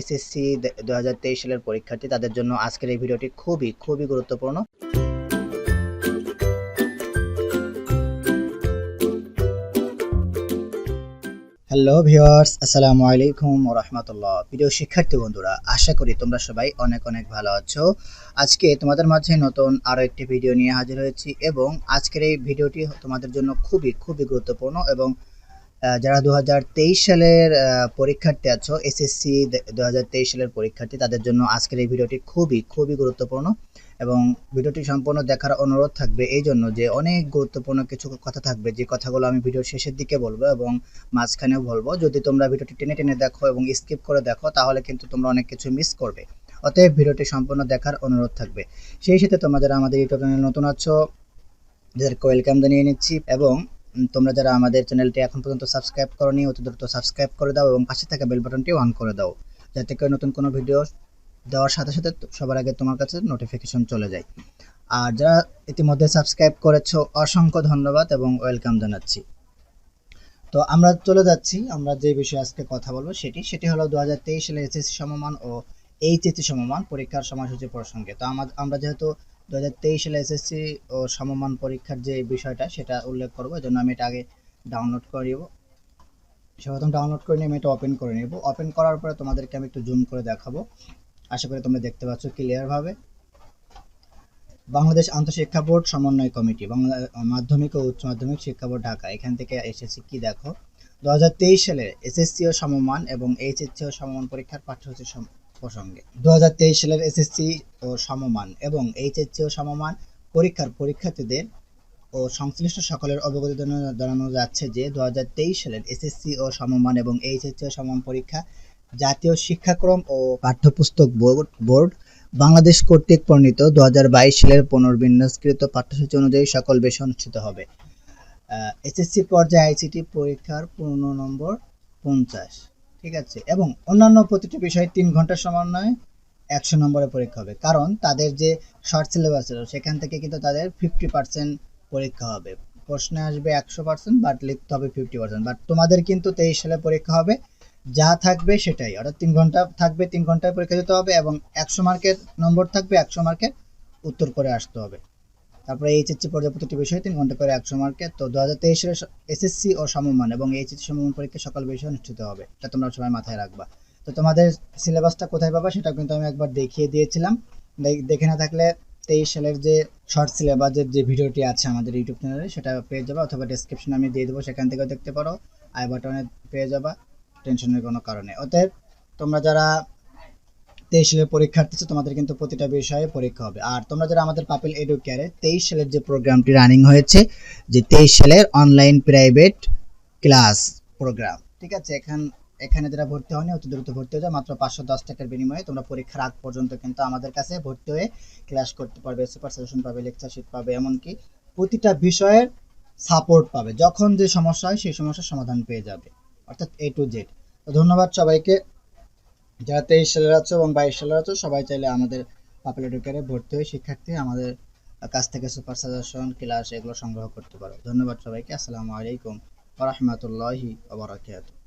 SSC দু হাজার তেইশ সালের পরীক্ষার্থী। তাদের জন্য আজকের এই ভিডিওটি খুবই খুবই গুরুত্বপূর্ণ। হ্যালো ভিউয়ার্স আসসালামু আলাইকুম রহমতুল্লাহ প্রিয় শিক্ষার্থী বন্ধুরা, আশা করি তোমরা সবাই অনেক অনেক ভালো আছো। আজকে তোমাদের মাঝে নতুন আরও একটি ভিডিও নিয়ে হাজির হয়েছি এবং আজকের এই ভিডিওটি তোমাদের জন্য খুবই খুবই গুরুত্বপূর্ণ এবং যারা দু হাজার তেইশ সালের পরীক্ষার্থী আছো এসএসসি দু হাজার তেইশ সালের পরীক্ষার্থী, তাদের জন্য আজকের এই ভিডিওটি খুবই খুবই গুরুত্বপূর্ণ এবং ভিডিওটি সম্পূর্ণ দেখার অনুরোধ থাকবে এই জন্য যে অনেক গুরুত্বপূর্ণ কিছু কথা থাকবে, যে কথাগুলো আমি ভিডিওর শেষের দিকে বলব এবং মাঝখানেও বলব। যদি তোমরা ভিডিওটি টেনে টেনে দেখো এবং স্কিপ করে দেখো, তাহলে কিন্তু তোমরা অনেক কিছু মিস করবে। অতএব ভিডিওটি সম্পূর্ণ দেখার অনুরোধ থাকবে। সেই সাথে তোমরা যারা আমাদের ইউটিউব চ্যানেল নতুন আছো যাদেরকে ওয়েলকাম জানিয়ে নিচ্ছি এবং তোমরা যারা আমাদের চ্যানেলটি এখন পর্যন্ত সাবস্ক্রাইব করনি, অতি দ্রুত সাবস্ক্রাইব করে দাও এবং পাশে থাকা বেল বাটনটি অন করে দাও। যাতে করে নতুন কোনো ভিডিও দেওয়ার সাথে সাথে সবার আগে তোমার কাছে নোটিফিকেশন চলে যায়। আর যারা ইতিমধ্যে সাবস্ক্রাইব করেছ, অসংখ্য ধন্যবাদ এবং ওয়েলকাম জানাচ্ছি। তো আমরা চলে যাচ্ছি, আমরা যে বিষয়ে আজকে কথা বলব সেটি সেটি হলো দু হাজার তেইশ সালে এসএসসি সমমান ও এইচএসসি সমমান পরীক্ষার সময়সূচি প্রসঙ্গে। তো আমা- আমরা যেহেতু দু হাজার তেইশ সালে এসএসসি ও সমমান পরীক্ষার যে বিষয়টা, সেটা উল্লেখ করব। এই জন্য আমি এটা আগে ডাউনলোড করে নিব। সর্বপ্রথম ডাউনলোড করে নিয়ে আমি এটা ওপেন করে নেব। ওপেন করার পরে তোমাদেরকে আমি একটু জুম করে দেখাবো। আশা করি তোমরা দেখতে পাচ্ছ ক্লিয়ারভাবে বাংলাদেশ আন্তঃশিক্ষা বোর্ড সমন্বয় কমিটি, বাংলা মাধ্যমিক ও উচ্চ মাধ্যমিক শিক্ষা বোর্ড ঢাকা। এখান থেকে এসেছি কি দেখো? দু হাজার তেইশ সালে এসএসসি ও সমমান এবং এইচএসসি ও সমমান পরীক্ষার পাঠ্যসূচি প্রসঙ্গে। দু সালের এসএসসি ও সমমান এবং এইচএসসি ও সমমান পরীক্ষার পরীক্ষার্থীদের ও সংশ্লিষ্ট সকলের অবগতি জানা- জানানো যাচ্ছে যে দুহাজার তেইশ সালের এসএসসি ও সমমান এবং এইচএসসি ও সমমান পরীক্ষা জাতীয় শিক্ষাক্রম ও পাঠ্যপুস্তক বোর্ড বোর্ড বাংলাদেশ কর্তৃক প্রণীত দু হাজার বাইশ সালের পুনর্বিন্যাসকৃত পাঠ্যসূচি অনুযায়ী সকল বিষয় অনুষ্ঠিত হবে। এসএসসি পর্যায়ে আইসিটি পরীক্ষার পূর্ণ নম্বর পঞ্চাশ। ঠিক আছে? এবং অন্যান্য প্রতিটি বিষয়ে তিন ঘণ্টার সমন্বয়ে একশো নম্বরের পরীক্ষা হবে। কারণ তাদের যে শর্ট সিলেবাস ছিল, সেখান থেকে কিন্তু তাদের ফিফটি পার্সেন্ট পরীক্ষা হবে। প্রশ্নে আসবে একশো পার্সেন্ট বাট লিখতে হবে ফিফটি পার্সেন্ট বাট তোমাদের কিন্তু তেইশ সালে পরীক্ষা হবে। যা থাকবে সেটাই। অর্থাৎ তিন ঘণ্টা থাকবে, তিন ঘন্টায় পরীক্ষা দিতে হবে এবং একশো মার্কের নম্বর থাকবে, একশো মার্কের উত্তর করে আসতে হবে। তারপরে এইচএসসি প্রতিটি বিষয়ে তিন ঘণ্টা করে একশো মার্কে তো দু হাজার তেইশের এসএসসি ও সমমান এবং এইচএসসি সমমান পরীক্ষা সকল বিষয়ে অনুষ্ঠিত হবে। এটা তোমরা সবাই মাথায় রাখবা। তো তোমাদের সিলেবাসটা কোথায় পাবা সেটা কিন্তু আমি একবার দেখিয়ে দিয়েছিলাম। দেখে না থাকলে তেইশ সালের যে শর্ট সিলেবাসের যে ভিডিওটি আছে আমাদের ইউটিউব চ্যানেলে, সেটা পেয়ে যাবে অথবা ডেসক্রিপশনে আমি দিয়ে দেবো, সেখান থেকেও দেখতে পারো। আই বাটনে পেয়ে যাবা টেনশনের কোনো কারণে অতএব তোমরা যারা তেইশ সালের পরীক্ষার্থী তোমাদের কিন্তু প্রতিটা বিষয়ে পরীক্ষা হবে। আর তোমরা যারা আমাদের পাপেল এডুকেয়ারে তেইশ সালের যে প্রোগ্রামটি রানিং হয়েছে, যে তেইশ সালের অনলাইন প্রাইভেট ক্লাস প্রোগ্রাম ঠিক আছে? এখান, এখানে যারা ভর্তি হয়নি, অতি দ্রুত ভর্তি হয়ে যায় মাত্র পাঁচশো দশ টাকার বিনিময়ে তোমরা পরীক্ষার আগ পর্যন্ত কিন্তু আমাদের কাছে ভর্তি হয়ে ক্লাস করতে পারবে সুপার সাজেশন পাবে লেকচার শিট পাবে, এমনকি প্রতিটা বিষয়ের সাপোর্ট পাবে। যখন যে সমস্যা হয়, সেই সমস্যার সমাধান পেয়ে যাবে, অর্থাৎ এ টু জেড ধন্যবাদ সবাইকে। যারা তেইশ সালের আছো এবং বাইশ সালের আছো, সবাই চাইলে আমাদের পাপেল এডুকেয়ারে ভর্তি হয়ে শিক্ষার্থী, আমাদের কাছ থেকে সুপার সাজেশন, ক্লাস এগুলো সংগ্রহ করতে পারো। ধন্যবাদ সবাইকে। আসসালামু আলাইকুম রহমতুল্লাহি ওবরাকাতুহু